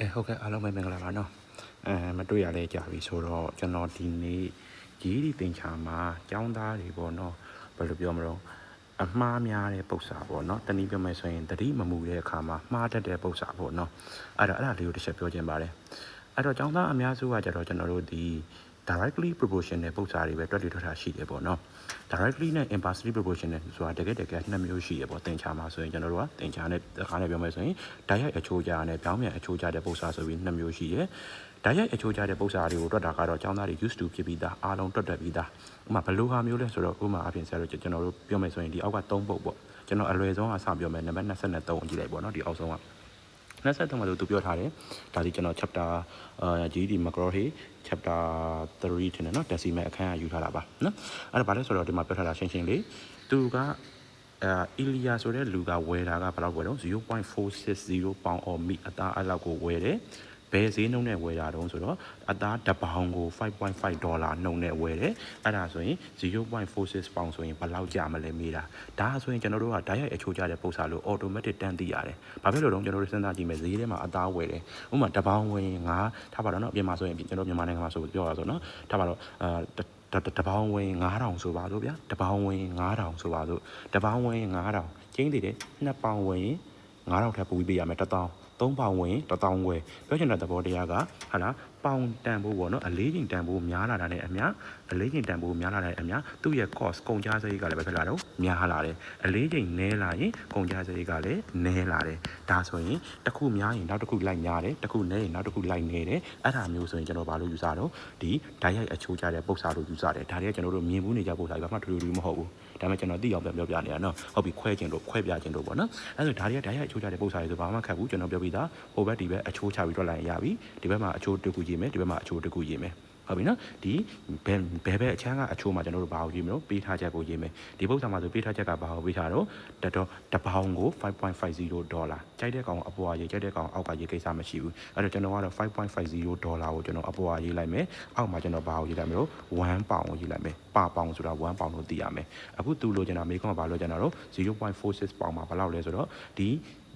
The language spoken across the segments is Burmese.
အဲဟုတ်ကဲ့အားလုံးပဲမင်္ဂလာပါနော်အဲမတွေ့ရလဲကြာပြီဆိုတော့ကျွန်တော်ဒီနေ့ကြီးဒီတင်ချာမှာចောင်းသားတွေပေါ့နော်ဘယ်လိုပြောမလို့အမှားများတဲ့ပု္ပ္ပာပေါ့နော်တနည်းပြောမယ်ဆိုရင်တတိမမူတဲ့အခါမှာမှားတတ်တဲ့ပု္ပ္ပာပေါ့နော်အဲ့တော့အဲ့ဒါလေးကိုတစ်ချက်ပြောချင်ပါတယ်အဲ့တော့ចောင်းသားအများစုကကြတော့ကျွန်တော်တို့ဒီ directly proportional ပု္ပ္ပာတွေပဲတွက်တွေ့ထွက်တာရှိတယ်ပေါ့နော် directly နဲ့ inversely proportional ဆိုတာတကယ်တကယ်နှစ်မျိုးရှိရပေါ့သင်္ချာမှာဆိုရင်ကျွန်တော်တို့ကသင်္ချာနဲ့တစ်ခါနဲ့ပြောမယ်ဆိုရင်ဓာတ်ရိုက်အချိုးကြနဲ့ပြောင်းပြန်အချိုးကြတဲ့ပု္ပ္ပာဆိုပြီးနှစ်မျိုးရှိရဓာတ်ရိုက်အချိုးကြတဲ့ပု္ပ္ပာတွေကိုတွက်တာကတော့ကျောင်းသားတွေ used to ဖြစ်ပြီးသားအားလုံးတွက်တတ်ပြီးသားဥပမာဘယ်လိုဟာမျိုးလဲဆိုတော့ဥပမာအပြင်ဆရာတို့ကျွန်တော်တို့ပြောမယ်ဆိုရင်ဒီအောက်က3ပုတ်ပေါ့ကျွန်တော်အလွယ်ဆုံးအစပြောမယ်နံပါတ်23ကြည့်လိုက်ပေါ့နော်ဒီအောက်ဆုံးက 23မှာသူပြောထားတယ်ဒါဒီကျွန်တော် chapter အာ GD McGraw-Hill chapter 3ထင်တယ်နော် decimal အခန်းကယူထားတာပါနော်အဲ့ဒါဘာလဲဆိုတော့ဒီမှာပြောထားတာရှင်းရှင်းလေးသူကအဲအီလီယာဆိုတဲ့လူကဝယ်တာကဘယ်လောက်ဝယ်တော့0.460ပေါင် or meat အသားအဲ့လောက်ကိုဝယ်တယ် ဘယ်ဈေးနှုန်းနဲ့ဝယ်တာတုံးဆိုတော့အသားတစ်ပေါင်ကို5.5ဒေါ်လာနှုန်းနဲ့ဝယ်တယ်အဲ့ဒါဆိုရင်0.46ပေါင်ဆိုရင်ဘယ်လောက်ကြာမလဲမေးတာဒါဆိုရင်ကျွန်တော်တို့ကဓာတ်ရိုက်အချိုးကြတဲ့ပုံစံလို့ automatic တန်းသိရတယ်ဘာဖြစ်လို့လဲကျွန်တော်တို့စဉ်းစားကြည့်မယ်ဈေးထဲမှာအသားဝယ်တယ်ဥပမာတစ်ပေါင်ဝင်ငါထားပါတော့နော်အပြင်မှာဆိုရင်ကျွန်တော်မြန်မာနိုင်ငံမှာဆိုပြောရဆိုနော်ထားပါတော့အာတပေါင်းဝင်9000ဆိုပါလို့ဗျာတပေါင်းဝင်9000ဆိုပါလို့တပေါင်းဝင်9000ကျင်းသေးတယ်နှစ်ပေါင်ဝင်9000ထပ်ပူပြီးပေးရမယ်1000 3ပေါင်ဝင်1000ဝယ်ပြောချင်တဲ့သဘောတရားကဟာလားပေါင်တန်ဖို့ပေါ့နော်အလေးချိန်တန်ဖို့များလာတာနဲ့အမျှအလေးချိန်တန်ဖို့များလာတဲ့အမျှသူ့ရဲ့ cost ကုန်ကျစရိတ်ကလည်းပဲဖြစ်လာတော့များလာတယ်အလေးချိန်နည်းလာရင်ကုန်ကျစရိတ်ကလည်းနည်းလာတယ်ဒါဆိုရင်တစ်ခုများရင်နောက်တစ်ခုလိုက်များတယ်တစ်ခုနည်းရင်နောက်တစ်ခုလိုက်နည်းတယ်အဲ့ဒါမျိုးဆိုရင်ကျွန်တော်ဘာလို့ယူဆတော့ဒီဓာတ်ရိုက်အချိုးကျတဲ့ပု္ပ္ပာလို့ယူဆတယ်ဒါတွေကကျွန်တော်တို့မြင်ဘူးနေကြပု္ပ္ပာတွေဘာမှထူထူမဟုတ်ဘူး ဒါပေမဲ့ကျွန်တော်သိအောင်ပြန်ပြောပြနေတာနော်ဟုတ်ပြီခွဲခြင်းလို့ခွဲပြခြင်းလို့ပေါ့နော်အဲ့ဒါဒါတွေကဓာတ်ရိုက်အချိုးကျတဲ့ပု္ပ္ပာတွေဆိုဘာမှခက်ဘူးကျွန်တော်ပြောပြီးသားဟိုဘက်ဒီဘက်အချိုးချပြီးတွက်လိုက်ရင်ရပြီဒီဘက်မှာအချိုးတစ်ခုကြည့်မယ်ဒီဘက်မှာအချိုးတစ်ခုရေးမယ် ဟုတ်ပြီနော်ဒီဘယ်ဘယ်ဘက်အချမ်းကအချိုးမှာကျွန်တော်တို့ဘာကိုရေးမလို့ပေးထားချက်ကိုရေးမယ်ဒီပုဒ်စာမှာဆိုပေးထားချက်ကဘာကိုပေးထားတော့တတော်တပေါင်ကို5.50ဒေါ်လာကြိုက်တဲ့ကောင်အပေါ်ရေးကြိုက်တဲ့ကောင်အောက်ကရေးကိစ္စမရှိဘူးအဲ့တော့ကျွန်တော်ကတော့5.50ဒေါ်လာကိုကျွန်တော်အပေါ်ရေးလိုက်မယ်အောက်မှာကျွန်တော်ဘာကိုရေးလိုက်မလို့1ပေါင်ကိုရေးလိုက်မယ်ပါပေါင်ဆိုတာ1ပေါင်လို့သိရမယ်အခုသူလိုချင်တာမေကွန်ကဘာလို့ချင်တာတော့0.46ပေါင်မှာဘယ်လောက်လဲဆိုတော့ဒီ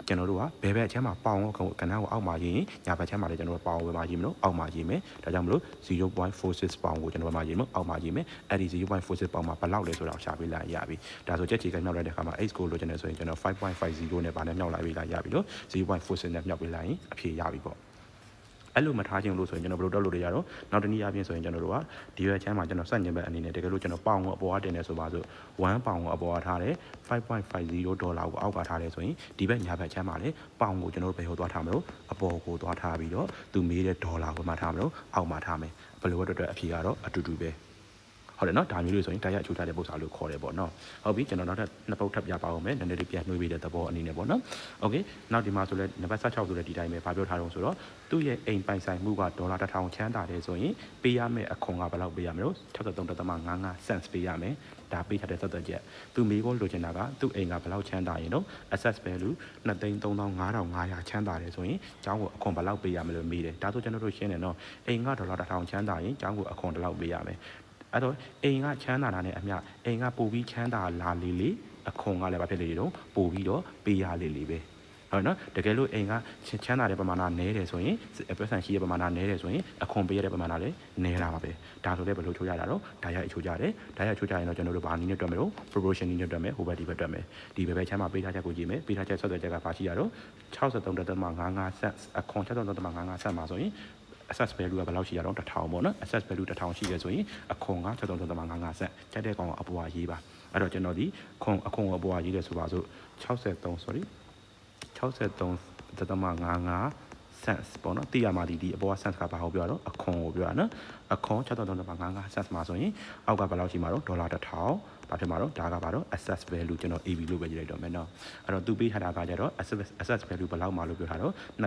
ကျွန်တော်တို့ကဘယ်ဘက်အချမ်းမှာပေါင်ကဏ္ဍကိုအောက်မှာရေးရင်ညာဘက်ချမ်းမှာလည်းကျွန်တော်တို့ပေါင်ဝယ်မှာရေးမလို့အောက်မှာရေးမယ်ဒါကြောင့်မလို့0.46ပေါင်ကိုကျွန်တော်တို့မှာရေးမလို့အောက်မှာရေးမယ်အဲ့ဒီ0.46ပေါင်မှာဘယ်လောက်လဲဆိုတာကိုရှာပေးလိုက်ရပြီဒါဆိုချက်ချီကမြောက်လိုက်တဲ့အခါမှာ x ကိုလိုချင်တယ်ဆိုရင်ကျွန်တော်5.50နဲ့ဗာနဲ့မြောက်လိုက်ပေးလိုက်ရပြီလို့0.46နဲ့မြောက်ပေးလိုက်ရင်အဖြေရပြီပေါ့ အဲ့လိုမထားခြင်းလို့ဆိုရင်ကျွန်တော်ဘယ်လိုတက်လို့ရတော့နောက်တနည်းအားဖြင့်ဆိုရင်ကျွန်တော်တို့ကဒီရွက်ချမ်းမှာကျွန်တော်စက်ညင်ဘက်အနေနဲ့တကယ်လို့ကျွန်တော်ပေါင်ကိုအပေါ်ကတင်နေဆိုပါစို့1ပေါင်ကိုအပေါ်ကထားတယ်5.50ဒေါ်လာကိုအောက်ကထားတယ်ဆိုရင်ဒီဘက်ညာဘက်ချမ်းမှာလည်းပေါင်ကိုကျွန်တော်တို့ဘယ်ဟိုသွားထားမလို့အပေါ်ကိုသွားထားပြီးတော့သူမေးတဲ့ဒေါ်လာကိုမှထားမလို့အောက်မှာထားမယ်ဘယ်လိုအတွက်အတွက်အဖြေကတော့အတူတူပဲ ဟုတ်တယ်နော်ဒါမျိုးလေးဆိုရင်တရားအချိုးထားတဲ့ပုံစံလို့ခေါ်တယ်ပေါ့နော်ဟုတ်ပြီကျွန်တော်နောက်ထပ်နှစ်ပုတ်ထပ်ပြပါအောင်မယ်နည်းနည်းလေးပြန်နှွေးပေးတဲ့သဘောအနေနဲ့ပေါ့နော်โอเคနောက်ဒီမှာဆိုလဲနံပါတ်16ဆိုလဲဒီတိုင်းပဲဗာပြောထားတော့ဆိုတော့သူ့ရဲ့အိမ်ပိုင်ဆိုင်မှုကဒေါ်လာ1000ချမ်းသာတယ်ဆိုရင်ပေးရမယ့်အခွန်ကဘယ်လောက်ပေးရမလို့63.55 cents ပေးရမယ်ဒါပေးထားတဲ့သက်သက်ချက်သူမိကိုလိုချင်တာကသူ့အိမ်ကဘယ်လောက်ချမ်းသာရင်တော့ access value 2,3500ချမ်းသာတယ်ဆိုရင်ကျောင်းကိုအခွန်ဘယ်လောက်ပေးရမလို့မေးတယ်ဒါဆိုကျွန်တော်တို့ရှင်းတယ်နော်အိမ်ကဒေါ်လာ1000ချမ်းသာရင်ကျောင်းကိုအခွန်ဘယ်လောက်ပေးရမယ် အဲ့တော့အိမ်ကချမ်းသာတာနဲ့အမျှအိမ်ကပို့ပြီးချမ်းသာလာလေလေအခွန်ကလည်းဘာဖြစ်လေလေတော့ပို့ပြီးတော့ပေးရလေလေပဲဟုတ်နော်တကယ်လို့အိမ်ကချမ်းသာတဲ့ပမာဏနည်းတယ်ဆိုရင်ပတ်စံရှိတဲ့ပမာဏနည်းတယ်ဆိုရင်အခွန်ပေးရတဲ့ပမာဏလည်းနည်းလာမှာပဲဒါဆိုလည်းဘယ်လိုချိုးရတာတော့ဒါရိုက်အချိုးကြတယ်ဒါရိုက်ချိုးကြရင်တော့ကျွန်တော်တို့ဘာနည်းနဲ့တွက်မလို့ proportion နည်းနဲ့တွက်မယ်ဟိုဘက်ဒီဘက်တွက်မယ်ဒီဘက်ပဲချမ်းသာပေးထားချက်ကိုကြည့်မယ်ပေးထားချက်ဆက်သွယ်ချက်ကဘာရှိရတော့63.55 cents အခွန်63.55 cents မှာဆိုရင် access value ကဘယ်လောက်ရှိရတော့1000ပေါ့နော် access value 1000ရှိရဆိုရင်အခွန်က63.55 cent ကျတဲ့ကောင်အပေါ်ရေးပါအဲ့တော့ကျွန်တော်ဒီခွန်အခွန်အပေါ်ရေးတယ်ဆိုပါစို့63 sorry 63.55 cents ပေါ့နော်တိရမှာဒီဒီအပေါ်က cents ကဘာကိုပြောရတော့အခွန်ကိုပြောရနော်အခွန်63.55 cents မှာဆိုရင်အောက်ကဘယ်လောက်ရှိမှာတော့ဒေါ်လာ1000 ဘာဖြစ်မှာတော့ဒါကပါတော့ access value ကျွန်တော် AB လို့ပဲရေးလိုက်တော့မယ်နော်အဲ့တော့သူပေးထားတာကကြတော့ access access value ဘယ်လောက်မှလို့ပြောထားတော့2,3500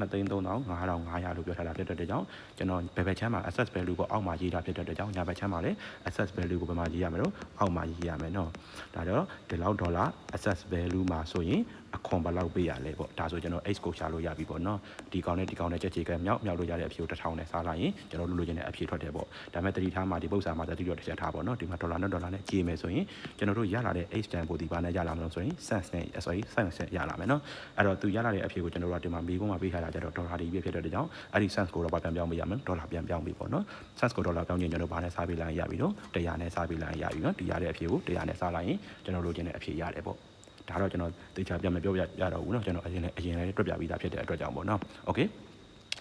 2,3500လို့ပြောထားတာဖြစ်တဲ့အတွက်ကြောင့်ကျွန်တော်ဘယ်ဘက်ချမ်းမှာ access value ကိုအောက်မှာရေးတာဖြစ်တဲ့အတွက်ကြောင့်ညာဘက်ချမ်းမှာလည်း access value ကိုဘယ်မှာရေးရမလို့အောက်မှာရေးရမယ်နော်ဒါတော့ဒီလောက်ဒေါ်လာ access value မှာဆိုရင် အခွန်ဘယ်လောက်ပေးရလဲပေါ့ဒါဆိုကျွန်တော် x ကိုရှာလို့ရပြီပေါ့နော်ဒီကောင်နဲ့ဒီကောင်နဲ့ကြက်ချေကမြောက်မြောက်လို့ရတဲ့အဖြေကို1000နဲ့စားလိုက်ရင်ကျွန်တော်လူလိုချင်တဲ့အဖြေထွက်တယ်ပေါ့ဒါပေမဲ့တတိထားမှာဒီပု္ပ္ပာမှာတတိတော့တစ်ချက်ထားပေါ့နော်ဒီမှာဒေါ်လာနဲ့ဒေါ်လာနဲ့ကြေးမယ်ဆိုရင်ကျွန်တော်တို့ရလာတဲ့ H တန်ပိုဒီဘာနဲ့ရလာမလို့ဆိုရင် cents နဲ့ sorry cents နဲ့ရလာမယ်နော်အဲ့တော့သူရလာတဲ့အဖြေကိုကျွန်တော်တို့ကဒီမှာမိကုန်းမှာပေးထားတာကြတော့ဒေါ်လာတွေပြည့်ဖြစ်တဲ့ကြောင့်အဲ့ဒီ cents ကိုတော့ပြန်ပြောင်းပေးရမယ်ဒေါ်လာပြန်ပြောင်းပေးပေါ့နော် cents ကိုဒေါ်လာပြောင်းရင်ကျွန်တော်ဘာနဲ့စားပေးလိုက်ရပြီတော့100နဲ့စားပေးလိုက်ရပြီနော်ဒီရတဲ့အဖြေကို100နဲ့စားလိုက်ရင်ကျွန်တော်တို့ချင်းတဲ့အဖြေရတယ်ပေါ့ ဒါတော့ကျွန်တော်တေချာပြန်မပြောပြရတော့ဘူးเนาะကျွန်တော်အရင်လည်းအရင်လည်းတွက်ပြပြီးသားဖြစ်တဲ့အတွက်ကြောင့်ပေါ့နော်โอเค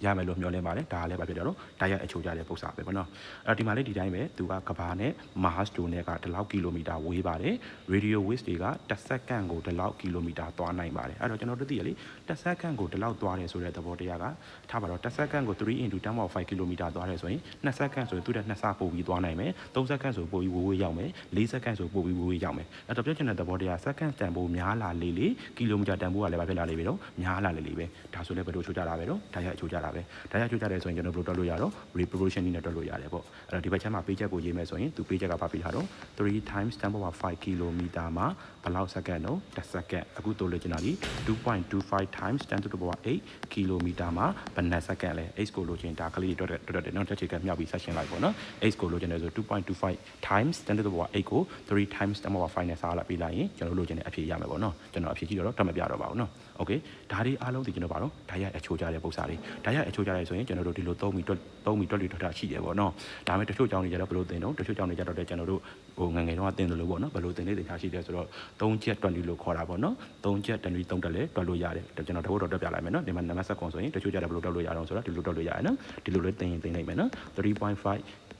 ရမယ်လို့မျှော်လင့်ပါတယ်ဒါလည်းပဲဖြစ်တယ်တော့ဒါရအချိုးကြတဲ့ပုံစံပဲပေါ့နော်အဲ့ဒီမှာလည်းဒီတိုင်းပဲသူကကဘာနဲ့မဟာစတိုနဲ့ကဒီလောက်ကီလိုမီတာဝေးပါတယ်ရေဒီယိုဝေးတွေကတစ်စက္ကန့်ကိုဒီလောက်ကီလိုမီတာသွားနိုင်ပါတယ်အဲ့တော့ကျွန်တော်တို့သိရလေတစ်စက္ကန့်ကိုဒီလောက်သွားတယ်ဆိုတဲ့သဘောတရားကထားပါတော့တစ်စက္ကန့်ကို3 into 10.5ကီလိုမီတာသွားတယ်ဆိုရင်2စက္ကန့်ဆိုရင်သူ့တဲ့2ဆပို့ပြီးသွားနိုင်မယ်3စက္ကန့်ဆိုပို့ပြီးဝေးဝေးရောက်မယ်4စက္ကန့်ဆိုပို့ပြီးဝေးဝေးရောက်မယ်အဲ့တော့ပြောချင်တဲ့သဘောတရားစက္ကန့်တန်ဖိုးများလာလေလေကီလိုမီတာတန်ဖိုးကလည်းဘာဖြစ်လာလေပြီတော့များလာလေလေပဲဒါဆိုလည်းဘယ်လိုချိုးကြတာပဲတော့ဒါရအချိုးကြတာပဲဒါရချိုးကြတယ်ဆိုရင်ကျွန်တော်တို့တွက်လို့ရတော့ reproportion နည်းနဲ့တွက်လို့ရတယ်ပေါ့အဲ့တော့ဒီဘက်ချက်မှာပေးချက်ကိုရေးမယ်ဆိုရင်သူပေးချက်ကဘာပေးထားတော့3 times 10 power 5 km မှာဘယ်လောက်စက္ကန့်တော့10စက္ကန့်အခုတို့လေ့ကျင်တာဒီ2.25 times 10 to the power 8 km မှာဘယ်နှစ်စက္ကန့်လဲ x ကိုလိုချင်ဒါကလေးတွက်တွက်တယ်နော်တစ်ချက်ကမြောက်ပြီး section လိုက်ပေါ့နော် x ကိုလိုချင်တယ်ဆို2.25 times 10 to the power 8ကို3 times 10 power 5နဲ့စားလိုက်ပြီးလိုက်ရင်ကျွန်တော်လိုချင်တဲ့အဖြေရမယ်ပေါ့နော်ကျွန်တော်အဖြေကြည့်တော့တော့တတ်မပြတော့ပါဘူးနော် okay ဒါတွေအားလုံးဒီကျွန်တော်ပါတော့ဒါရအချိုးကြတဲ့ပုံစံတွေဒါရအချိုးကြရဲဆိုရင်ကျွန်တော်တို့ဒီလိုသုံးပြီးတွက်သုံးပြီးတွက်လို့ထွက်တာရှိတယ်ပေါ့နော်ဒါပေမဲ့တချို့ကြောင်းတွေကြတော့ဘယ်လိုသင်တော့တချို့ကြောင်းတွေကြတော့ကျွန်တော်တို့ဟိုငငယ်တော့သင်တယ်လို့ပေါ့နော်ဘယ်လိုသင်လေးသင်ချာရှိတယ်ဆိုတော့3ချက်တွက်လို့ခေါ်တာပေါ့နော်3ချက်တနည်း3တက်လဲတွက်လို့ရတယ်ကျွန်တော်တို့တော့တွက်ပြလိုက်မယ်နော်ဒီမှာနံပါတ်7ဆိုရင်တချို့ကြတော့ဘယ်လိုတွက်လို့ရအောင်ဆိုတော့ဒီလိုတွက်လို့ရတယ်နော်ဒီလိုလေးသင်ရင်သင်နိုင်မယ်နော်3.5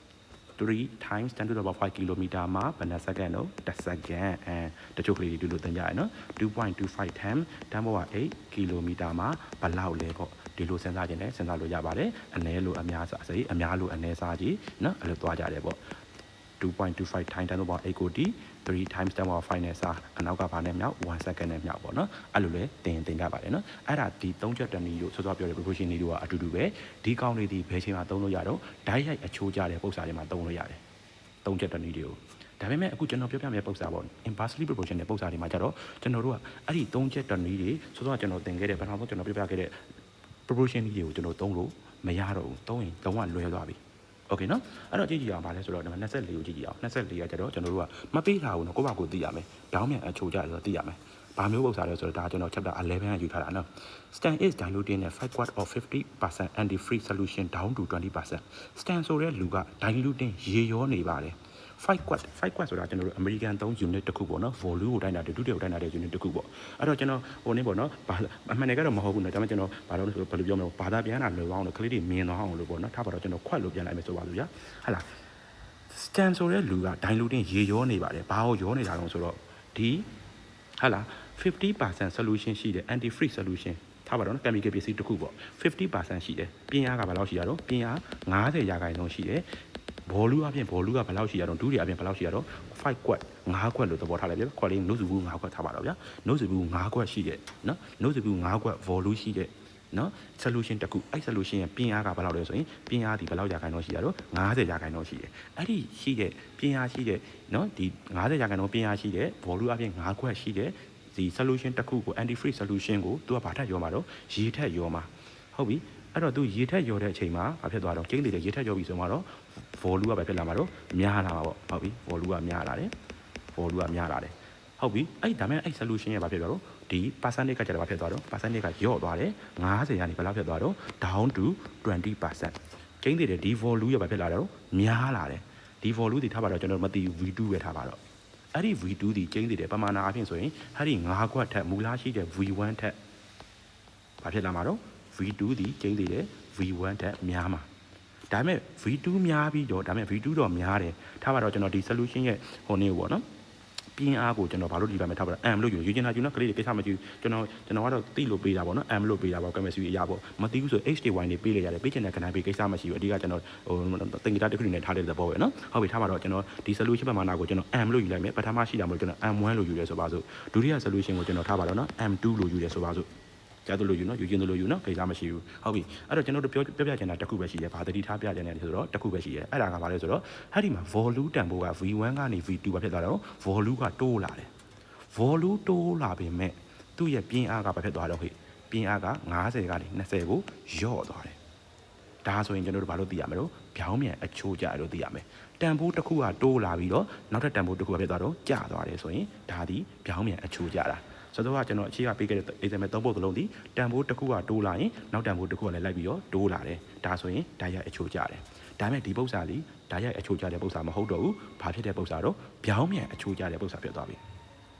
3 times 10 to the power 5 km မှာဘယ်နှစက္ကန့်တော့1စက္ကန့်အဲတချို့ကလေးတွေဒီလိုသင်ကြရနော်2.25 times 10 power 8 km မှာဘယ်လောက်လဲပေါ့ ဒီလိုစဉ်းစားခြင်းနဲ့စဉ်းစားလို့ရပါတယ်အနည်းလို့အများစားစေအများလို့အနည်းစားကြီးနော်အဲ့လိုသွားကြတယ်ပေါ့2.25 times 10 to the power 8ကိုတီ3 times 10 power 5နဲ့စားအနောက်ကဘာနဲ့မြောက်1 second နဲ့မြောက်ပေါ့နော်အဲ့လိုလဲတင်တင်ကြပါတယ်နော်အဲ့ဒါဒီ3ချက်တနည်းလို့စောစောပြောတဲ့ proportion တွေကအတူတူပဲဒီကောင်းလေးဒီဘယ်ချိန်မှာသုံးလို့ရတော့ဓာတ်ရိုက်အချိုးကြတဲ့ပုံစံတွေမှာသုံးလို့ရတယ်3ချက်တနည်းတွေကိုဒါပေမဲ့အခုကျွန်တော်ပြောပြမယ့်ပုံစံပေါ့ inversely proportion တဲ့ပုံစံတွေမှာကြတော့ကျွန်တော်တို့ကအဲ့ဒီ3ချက်တနည်းတွေစောစောကကျွန်တော်သင်ခဲ့တဲ့ပထမဆုံးကျွန်တော်ပြောပြခဲ့တဲ့ proportion တွေကိုကျွန်တော်သုံးလို့မရတော့ဘူးသုံးရင်လုံးဝလွဲသွားပြီโอเคနော်အဲ့တော့ကြည့်ကြည့်အောင်ပါလဲဆိုတော့ဒီမှာ24ကိုကြည့်ကြည့်အောင်24ကကျတော့ကျွန်တော်တို့ကမပေးထားဘူးနော်ကိုယ့်ဘာကိုသိရမယ်ဒေါင်းမြန်အချိုကြဆိုတော့သိရမယ်ဘာမျိုးပုံစံလဲဆိုတော့ဒါကျွန်တော် chapter 11ကယူထားတာနော် stand is diluting နဲ့ 5 quart of 50% anti free solution down to 20% stand ဆိုတဲ့လူက diluting ရေရောနေပါတယ် 5 quart 5 quart ဆိုတာကျွန်တော်တို့ American 3 unit တစ်ခုပေါ့နော် volume ကိုတိုင်းတာဒုတိယကိုတိုင်းတာတဲ့ unit တစ်ခုပေါ့အဲ့တော့ကျွန်တော်ဟိုနေ့ပေါ့နော်ဘာအမှန်တကယ်တော့မဟုတ်ဘူးနော်ဒါပေမဲ့ကျွန်တော်ဘာလို့လဲဆိုဘယ်လိုပြောမလဲဘာသာပြန်တာလွယ်အောင်လို့ကလေးတွေမြင်တော့အောင်လို့ပေါ့နော်ထားပါတော့ကျွန်တော်ခွက်လို့ပြန်လိုက်မယ်ဆိုပါလို့ဗျာဟဟလား scan ဆိုတဲ့လူက diluting ရေရောနေပါတယ်ဘာကိုရောနေတာလဲဆိုတော့ဒီဟဟလား50% solution ရှိတယ် anti freeze solution ထားပါတော့နော် chemical ပစ္စည်းတစ်ခုပေါ့50%ရှိတယ်ပြင်းအားကဘယ်လောက်ရှိရတော့ပြင်းအား90ရာခိုင်နှုန်းရှိတယ် ဘောလူအပြင်ဘောလူကဘယ်လောက်ရှိရတော့ဒူးတွေအပြင်ဘယ်လောက်ရှိရတော့5 quart 5 quart လို့သဘောထားလိုက်ပြခွက်လေးနှုတ်စုဘူး5 quart ထားပါတော့ဗျာနှုတ်စုဘူး5 quart ရှိတယ်နော်နှုတ်စုဘူး5 quart ဘောလူရှိတယ်နော် solution တစ်ခုအဲ့ solution ရဲ့ပြင်းအားကဘယ်လောက်လဲဆိုရင်ပြင်းအားဒီဘယ်လောက်ရာခိုင်နှုန်းရှိရတော့90ရာခိုင်နှုန်းရှိတယ်အဲ့ဒီရှိတဲ့ပြင်းအားရှိတဲ့နော်ဒီ90ရာခိုင်နှုန်းပြင်းအားရှိတဲ့ဘောလူအပြင်5 quart ရှိတဲ့ဒီ solution တစ်ခုကို anti freeze solution ကိုသူကဘာထက်ရောမှာတော့ရေထက်ရောမှာဟုတ်ပြီ အဲ့တော့သူရေထက်ရောတဲ့အချိန်မှာဘာဖြစ်သွားတော့ကျင်းသေးတယ်ရေထက်ရောပြီဆိုမှတော့ volume ကပဲဖြစ်လာမှာတော့များလာမှာပေါ့ဟုတ်ပြီ volume ကများလာတယ် volume ကများလာတယ်ဟုတ်ပြီအဲ့ဒါမဲ့အဲ့ solution ရဲ့ဘာဖြစ်သွားတော့ဒီ percentage ကကျတော့ဘာဖြစ်သွားတော့ percentage ကယော့သွားတယ်90ရာနေဘယ်လောက်ဖြစ်သွားတော့ down to 20%ကျင်းသေးတယ်ဒီ volume ရဲ့ဘာဖြစ်လာတော့များလာတယ်ဒီ volume ဒီထားပါတော့ကျွန်တော်မသိ V2 ပဲထားပါတော့အဲ့ဒီ V2 ဒီကျင်းသေးတယ်ပမာဏအဖြစ်ဆိုရင်အဲ့ဒီ9ခွက်ထက်မူလားရှိတဲ့ V1 ထက်ဘာဖြစ်လာမှာတော့ V2 ဒီကျင်းသေးတယ် V1 ထက်များမှာဒါပေမဲ့ V2 များပြီးတော့ဒါပေမဲ့ V2 တော့များတယ်ထားပါတော့ကျွန်တော်ဒီ solution ရဲ့ဟိုနေကိုပေါ့နော်ပြင်းအားကိုကျွန်တော်ဘာလို့ဒီပါမယ်ထားပါတော့ M လို့ယူယူချင်တာယူနော်ကလေးတွေကိစ္စမကြည့်ကျွန်တော်ကျွန်တော်ကတော့တိလို့ပေးတာပေါ့နော် M လို့ပေးတာပေါ့ chemistry အရာပေါ့မသိဘူးဆို HDY နေပေးလိုက်ရတယ်ပေးချင်တဲ့ခဏပေးကိစ္စမရှိဘူးအဓိကကျွန်တော်ဟိုတင်ဂီတာတစ်ခုနဲ့ထားတဲ့သဘောပဲနော်ဟုတ်ပြီထားပါတော့ကျွန်တော်ဒီ solution ပမာဏကိုကျွန်တော် M လို့ယူလိုက်မယ်ပထမရှိတာမလို့ကျွန်တော် M1 လို့ယူရဲဆိုပါစို့ဒုတိယ solution ကိုကျွန်တော်ထားပါတော့နော် M2 လို့ယူရဲဆိုပါစို့ ကြားသလိုယူနော်ယူကျင်သလိုယူနော်ကိစ္စမရှိဘူးဟုတ်ပြီအဲ့တော့ကျွန်တော်တို့ပြောပြောပြချင်တာတစ်ခုပဲရှိတယ်ဘာတတိထားပြချင်တယ်ဆိုတော့တစ်ခုပဲရှိတယ်အဲ့ဒါကဘာလဲဆိုတော့အဲ့ဒီမှာ volume တန်ဖိုးက V1 ကနေ V2 ပဲဖြစ်သွားတော့ volume ကတိုးလာတယ် volume တိုးလာပေမဲ့သူ့ရဲ့ပြင်းအားကဘာဖြစ်သွားတော့ဟဲ့ပြင်းအားက90ကနေ20ကိုယော့သွားတယ်ဒါဆိုရင်ကျွန်တော်တို့ဘာလို့သိရမလို့ပြောင်းမြန်အချိုးကြလို့သိရမယ်တန်ဖိုးတစ်ခုကတိုးလာပြီးတော့နောက်ထပ်တန်ဖိုးတစ်ခုကဖြစ်သွားတော့ကျသွားတယ်ဆိုရင်ဒါဒီပြောင်းပြန်အချိုးကြတာ ဆိုတော့ကကျွန်တော်အခြေကပေးခဲ့တဲ့ example သုံးပုဒ်သလုံးဒီတန်ဖိုးတစ်ခုကတိုးလာရင်နောက်တန်ဖိုးတစ်ခုကလည်းလိုက်ပြီးတော့တိုးလာတယ်ဒါဆိုရင်ဒါရိုက်အချိုးကြတယ်ဒါမဲ့ဒီပု္ပ္ပစာလီဒါရိုက်အချိုးကြတဲ့ပု္ပ္ပစာမဟုတ်တော့ဘူးဘာဖြစ်တဲ့ပု္ပ္ပစာတော့ပြောင်းပြန်အချိုးကြတဲ့ပု္ပ္ပစာဖြစ်သွားပြီ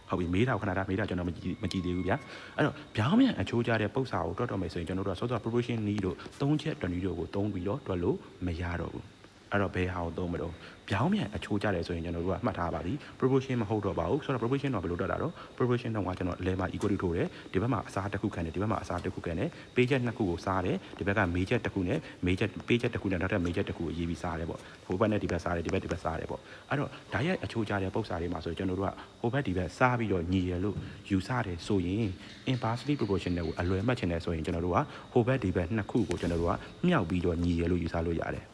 ဟုတ်ပြီမေးတာခဏတာမေးတာကျွန်တော်မကြည့်မကြည့်သေးဘူးဗျာအဲ့တော့ဗျောင်းမြန်အချိုးကြတဲ့ပု္ပ္ပစာကိုတွက်တော့မယ်ဆိုရင်ကျွန်တော်တို့ကစောစော proportion need တို့သုံးချက်တွက်နည်းတို့ကိုသုံးပြီးတော့တွက်လို့မရတော့ဘူး အဲ့တော့ဘယ်ဟာကိုသုံးမလို့ဗျောင်းမြန်အချိုးကြတယ်ဆိုရင်ကျွန်တော်တို့ကမှတ်ထားပါသည် proportion မဟုတ်တော့ပါဘူးဆိုတော့ proportion တော့ဘယ်လိုတွက်တာတော့ proportion တော့ကကျွန်တော် level equal to ထိုးတယ်ဒီဘက်မှာအစားတစ်ခုခံတယ်ဒီဘက်မှာအစားတစ်ခုခံတယ် page ချက်နှစ်ခုကိုစားတယ်ဒီဘက်က major တစ်ခုနဲ့ major page ချက်တစ်ခုနဲ့နောက်ထပ် major တစ်ခုကိုရေးပြီးစားတယ်ပေါ့ဟိုဘက်နဲ့ဒီဘက်စားတယ်ဒီဘက်ဒီဘက်စားတယ်ပေါ့အဲ့တော့ဓာတ်ရိုက်အချိုးကြတဲ့ပု္ပ္ပစာတွေမှာဆိုကျွန်တော်တို့ကဟိုဘက်ဒီဘက်စားပြီးတော့ညီရလို့ယူဆတယ်ဆိုရင် inversely proportional ကိုအလွယ်မှတ်ချင်တယ်ဆိုရင်ကျွန်တော်တို့ကဟိုဘက်ဒီဘက်နှစ်ခုကိုကျွန်တော်တို့ကမြောက်ပြီးတော့ညီရလို့ယူဆလို့ရတယ်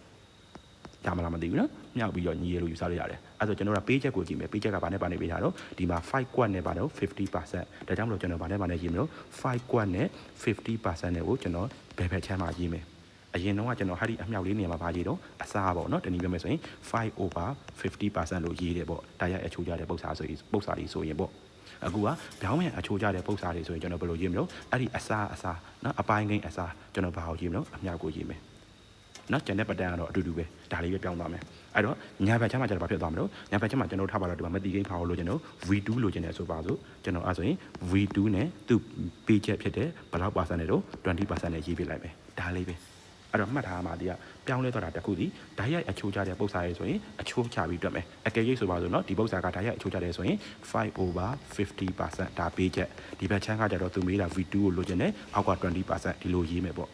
ဒါမှလားမသိဘူးနော်မြောက်ပြီးတော့ညီရလို့ယူဆလို့ရတယ်အဲ့ဒါဆိုကျွန်တော်တို့က page ချက်ကိုကြည့်မယ် page ချက်ကဘာနဲ့ဘာနဲ့ပေးထားတော့ဒီမှာ5 quad နဲ့ပါတော့50%ဒါကြောင့်မလို့ကျွန်တော်ဘာနဲ့ဘာနဲ့ရေးမလို့5 quad နဲ့50%နဲ့ကိုကျွန်တော်ဘယ်ဘက်ချမ်းမှာရေးမယ်အရင်တော့ကကျွန်တော်ဟာဒီအမြောက်လေးနေရာမှာပါရေးတော့အစားပေါ့နော်တနည်းပြောမယ်ဆိုရင်5 over 50%လို့ရေးတယ်ပေါ့ဒါရိုက်အချိုးကြတဲ့ပု္ပ္ပစာဆိုရင်ပု္ပ္ပစာလေးဆိုရင်ပေါ့အခုကပြောင်းမြန်အချိုးကြတဲ့ပု္ပ္ပစာတွေဆိုရင်ကျွန်တော်ဘယ်လိုရေးမလို့အဲ့ဒီအစားအစားနော်အပိုင်းကိန်းအစားကျွန်တော်ဘာကိုရေးမလို့အမြောက်ကိုရေးမယ် နော်ကျန်တဲ့ပတန်ကတော့အတူတူပဲဒါလေးပဲပြောင်းသွားမယ်အဲ့တော့ညာဘက်ချမ်းမှာကျတော့ဘာဖြစ်သွားမလို့ညာဘက်ချမ်းမှာကျွန်တော်ထားပါတော့ဒီမှာမတိကိန်းဖောက်လို့ကျွန်တော် V2 လို့ကျွန်တော်ဆိုပါစို့ကျွန်တော်အဲ့ဆိုရင် V2 နဲ့သူ့ page ချက်ဖြစ်တဲ့ဘယ်လောက် percent နဲ့တော့20%နဲ့ရေးပြလိုက်မယ်ဒါလေးပဲအဲ့တော့မှတ်ထားမှာဒီကပြောင်းလဲသွားတာတစ်ခုဒီဓာတ်ရိုက်အချိုးကြတဲ့ပု္ပ္ပစာရေးဆိုရင်အချိုးချပြီးတွက်မယ်အကယ်၍ဆိုပါစို့နော်ဒီပု္ပ္ပစာကဓာတ်ရိုက်အချိုးကြတယ်ဆိုရင်5 over 50%ဒါ page ချက်ဒီဘက်ချမ်းကကြတော့သူမေးတာ V2 ကိုလိုချင်တယ်အောက်က20%ဒီလိုရေးမယ်ပေါ့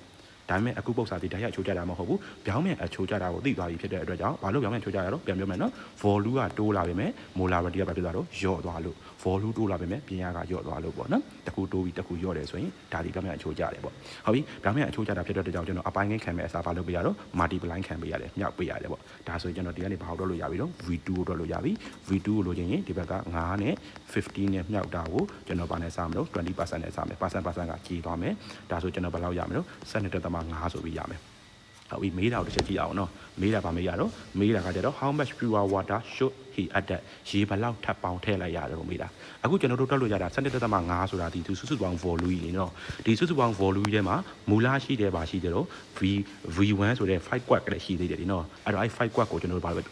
ဒါပေမဲ့အခုပု္ပ္ပစာတိဓာတ်ရိုက်အချိုးကြတာမဟုတ်ဘူး။ပြောင်းမြန်အချိုးကြတာကိုသိသွားပြီဖြစ်တဲ့အတွက်ကြောင့်ဘာလို့ပြောင်းမြန်အချိုးကြရတော့ပြန်ပြောမယ်နော်။ volume ကတိုးလာပြီမဲ့ molarity ကဘာဖြစ်သွားတော့ယော့သွားလို့ volume တိုးလာပြီမဲ့ပြင်ရကယော့သွားလို့ပေါ့နော်။တစ်ခုတိုးပြီးတစ်ခုယော့တယ်ဆိုရင်ဒါဒီပြောင်းမြန်အချိုးကြတယ်ပေါ့။ဟုတ်ပြီ။ပြောင်းမြန်အချိုးကြတာဖြစ်တဲ့အတွက်ကြောင့်ကျွန်တော်အပိုင်းကိန်းခံမဲ့အစားဘာလုပ်ပေးရတော့ multiply ခံပေးရတယ်။မြောက်ပေးရတယ်ပေါ့။ဒါဆိုရင်ကျွန်တော်ဒီကနေဘာလို့လို့ရပြီတော့ v2 ကိုတော့လို့ရပြီ။ v2 ကိုလိုချင်ရင်ဒီဘက်က9နဲ့15နဲ့မြောက်တာကိုကျွန်တော်ဘာနဲ့စားမလို့20%နဲ့စားမယ်။ percent percent ကကြီးသွားမယ်။ဒါဆိုကျွန်တော်ဘယ်လောက်ရမလို့12.5ဆိုပြီးရမယ်ဟုတ်ပြီမေးတာကိုတစ်ချက်ကြည့်အောင်နော်မေးတာဗာမေးရတော့မေးတာကကြတော့ how much pure water should he add ရေဘယ်လောက်ထပ်ပေါင်းထည့်လိုက်ရတယ်လို့မေးတာအခုကျွန်တော်တို့တွက်လို့ရတာ17.5ဆိုတာဒီသူစုစုပေါင်း volume ကြီးနော်ဒီစုစုပေါင်း volume ထဲမှာမူလရှိတယ်ဗာရှိတယ်တော့ v v1 ဆိုတဲ့5 quart ကလေးရှိသေးတယ်ဒီနော်အဲ့တော့အဲ့5 quart ကိုကျွန်တော်တို့ဘာလို့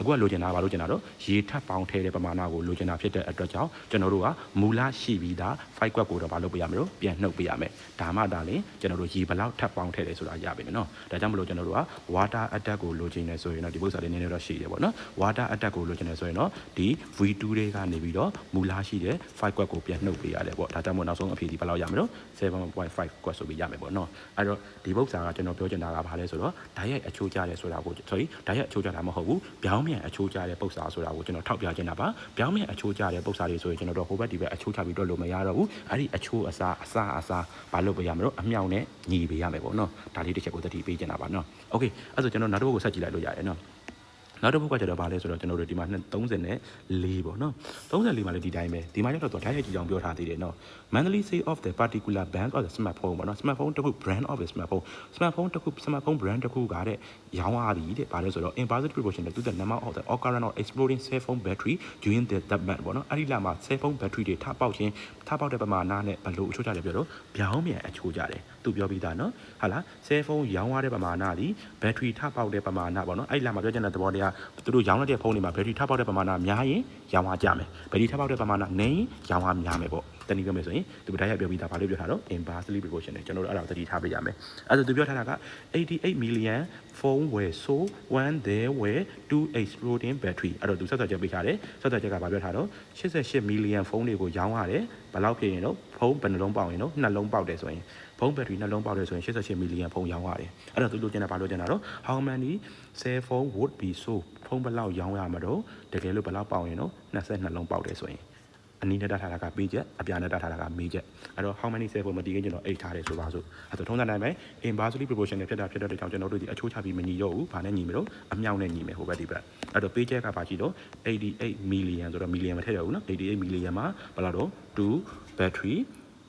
အခုကလိုချင်တာဘာလို့ချင်တာတော့ရေထပ်ပေါင်းထည့်တဲ့ပမာဏကိုလိုချင်တာဖြစ်တဲ့အတွက်ကြောင့်ကျွန်တော်တို့ကမူလရှိပြီးသား5 quart ကိုတော့ဘာလုပ်ပေးရမလို့ပြန်နှုတ်ပေးရမယ်ဒါမှဒါလည်းကျွန်တော်တို့ရေဘယ်လောက်ထပ်ပေါင်းထည့်တယ်ဆိုတာရပြီမယ်နော်ဒါကြောင့်မလို့ကျွန်တော်တို့က water attack ကိုလိုချင်နေဆိုရင်တော့ဒီပု္ပ္ပစာလေးနည်းနည်းတော့ရှိတယ်ပေါ့နော် water attack ကိုလိုချင်နေဆိုရင်တော့ဒီ V2 တွေကနေပြီးတော့မူလာရှိတဲ့5 quad ကိုပြန်နှုတ်ပေးရတယ်ပေါ့ဒါကြောင့်မို့နောက်ဆုံးအဖြေဒီဘယ်လောက်ရမလို့7.5 quad ဆိုပြီးရမယ်ပေါ့နော်အဲ့တော့ဒီပု္ပ္ပစာကကျွန်တော်ပြောချင်တာကဘာလဲဆိုတော့ဓာတ်ရိုက်အချိုးကျတယ်ဆိုတာကို sorry ဓာတ်ရိုက်အချိုးကျတာမဟုတ်ဘူးပြောင်းမြန်အချိုးကျတဲ့ပု္ပ္ပစာဆိုတာကိုကျွန်တော်ထောက်ပြချင်တာပါပြောင်းမြန်အချိုးကျတဲ့ပု္ပ္ပစာတွေဆိုရင်ကျွန်တော်တို့ဟိုဘက်ဒီဘက်အချိုးချပြီးတော့လို့မရတော့ဘူးအဲ့ဒီအချိုးအစားအစားအစားဘာလုပ်ပေးရမလို့အမြောက်နဲ့ညီပေးရမယ်ပေါ့နော်ဒါလေးတစ်ချက်ကိုသတိပေးချင်တာပါနော်โอเคအဲ့ဆိုကျွန်တော်နောက်တစ်ပုဒ်ကိုဆက်ကြည့်လိုက်လို့ရတယ်နော် နောက်တစ်ခုကကျတော့ဗာလဲဆိုတော့ကျွန်တော်တို့ဒီမှာ34ပေါ့နော်34မှာလည်းဒီတိုင်းပဲဒီမှာကျတော့ဓာတ်ရိုက်ကြည့်အောင်ပြောထားသေးတယ်နော် monthly sale of the particular brand of the smartphone ပေါ့နော် smartphone တစ်ခု brand of the smartphone smartphone တစ်ခု smartphone brand တစ်ခုကတဲ့ရောင်းရသည်တဲ့ဗာလဲဆိုတော့ in positive proportion to the number of the occurrence of exploding cell phone battery during the that month ပေါ့နော်အဲ့ဒီလမှာ cell phone battery တွေထပေါက်ခြင်းထပေါက်တဲ့ပမာဏနဲ့ဘယ်လိုအချိုးကြတယ်ပြောတော့ဗျောင်းမြန်အချိုးကြတယ်သူပြောပြီးသားနော်ဟာလား cell phone ရောင်းရတဲ့ပမာဏသည် battery ထပေါက်တဲ့ပမာဏပေါ့နော်အဲ့ဒီလမှာပြောချင်တဲ့သဘောတရားသူတို့ရောင်းရတဲ့ဖုန်းတွေမှာ battery ထပေါက်တဲ့ပမာဏများရင်ရောင်းရကြမယ် battery ထပေါက်တဲ့ပမာဏနည်းရင်ရောင်းရများမယ်ပေါ့တနည်းပြောမယ်ဆိုရင်သူတို့တရားပြောပြီးသားဘာလို့ပြောထားတော့ inversely proportion နဲ့ကျွန်တော်တို့အဲ့ဒါကိုသတိထားပေးရမယ်အဲ့ဒါသူပြောထားတာက88 million phone were sold when there were two exploding battery အဲ့တော့သူဆက်သွယ်ချက်ပေးထားတယ်ဆက်သွယ်ချက်ကဘာပြောထားတော့88 million ဖုန်းတွေကိုရောင်းရတယ်ဘယ်လောက်ဖြစ်ရင်တော့ဖုန်းဘယ်နှလုံးပေါက်ရင်တော့နှလုံးပေါက်တယ်ဆိုရင် ဖုန်းဘက်ထရီနှလုံးပေါက်တယ်ဆိုရင်88 million ဖုန်းရောင်းရတယ်အဲ့တော့သူလိုချင်တာဘာလိုချင်တာတော့ how many cell phone would be sold ဖုန်းဘယ်လောက်ရောင်းရမှာတော့တကယ်လို့ဘယ်လောက်ပေါက်ရင်တော့22လုံးပေါက်တယ်ဆိုရင်အနီးနဲ့တတ်ထားတာကပေးချက်အပြာနဲ့တတ်ထားတာကမေးချက်အဲ့တော့ how many cell phone မတည်ခင်ကျွန်တော်အိတ်ထားတယ်ဆိုပါစို့အဲ့တော့ထုံးစံတိုင်းပဲ inversely proportional ဖြစ်တာဖြစ်တဲ့အတွက်ကြောင့်ကျွန်တော်တို့ဒီအချိုးချပြီးမညီတော့ဘူးဘာနဲ့ညီမလို့အမြောက်နဲ့ညီမယ်ဟိုဘက်ဒီဘက်အဲ့တော့ပေးချက်ကပါကြည့်တော့88 million ဆိုတော့ million မထည့်ရဘူးနော်88 million မှာဘယ်လောက်တော့2 battery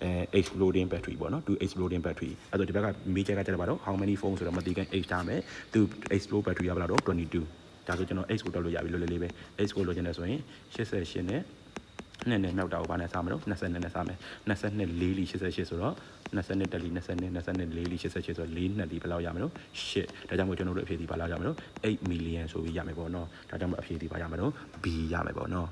အဲ exploding battery ပေါ့နော်သူ exploding battery အဲ့တော့ဒီဘက်က major ကကျတော့ဘာတော့ how many phone ဆိုတော့မသိကန် H ထားမယ်သူ explode battery ကဘယ်လောက်တော့22ဒါဆိုကျွန်တော် x ကိုတွက်လို့ရပြီလွယ်လွယ်လေးပဲ x ကိုလိုချင်တယ်ဆိုရင်88နဲ့နဲ့နဲ့မြောက်တာကိုဘာနဲ့စားမလို့20နဲ့နဲ့စားမယ်22လေးလီ88ဆိုတော့22တက်လီ22 22လေးလီ88ဆိုတော့4နှစ်လီဘယ်လောက်ရမလို့8ဒါကြောင့်မို့ကျွန်တော်တို့အဖြေဒီဘာလောက်ရမလို့8 million ဆိုပြီးရမယ်ပေါ့နော်ဒါကြောင့်မို့အဖြေဒီဘာရမလို့ b ရမယ်ပေါ့နော်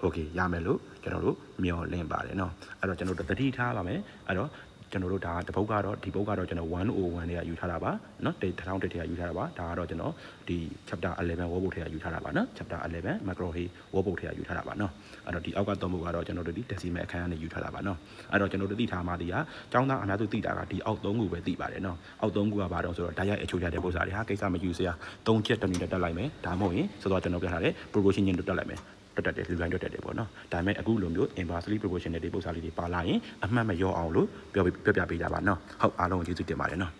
โอเคရမယ်လို့ကျွန်တော်တို့မျှော်လင့်ပါတယ်เนาะအဲ့တော့ကျွန်တော်တို့တတိထားပါမယ်အဲ့တော့ကျွန်တော်တို့ဒါတပုတ်ကတော့ဒီပုတ်ကတော့ကျွန်တော်101တွေကယူထားတာပါเนาะ1000တစ်ထည့်ယူထားတာပါဒါကတော့ကျွန်တော်ဒီ chapter 11 workbook ထဲကယူထားတာပါเนาะ chapter 11 macro hay workbook ထဲကယူထားတာပါเนาะအဲ့တော့ဒီအောက်ကသုံးပုတ်ကတော့ကျွန်တော်တို့ဒီ decimal အခန်းကနေယူထားတာပါเนาะအဲ့တော့ကျွန်တော်တို့သိထားမှဒီကကျောင်းသားအများစုသိတာကဒီအောက်သုံးခုပဲသိပါတယ်เนาะအောက်သုံးခုကဘာတော့ဆိုတော့ဓာတ်ရိုက်အချိုးရတဲ့ပုံစံတွေဟာကိစ္စမယူစရာ၃ချက်တနည်းနဲ့တက်လိုက်မယ်ဒါမှမဟုတ်ရင်ဆိုတော့ကျွန်တော်ပြထားတဲ့ proportion ညင်တို့တက်လိုက်မယ် တွတ်တက်တယ်လူတိုင်းတွတ်တက်တယ်ပေါ့နော်ဒါပေမဲ့အခုလိုမျိုး inversely proportional တွေပုံစံလေးတွေပါလာရင်အမှတ်မရောအောင်လို့ပြောပြပြောပြပေးကြပါနော်ဟုတ်အားလုံးကိုကျေးဇူးတင်ပါတယ်နော်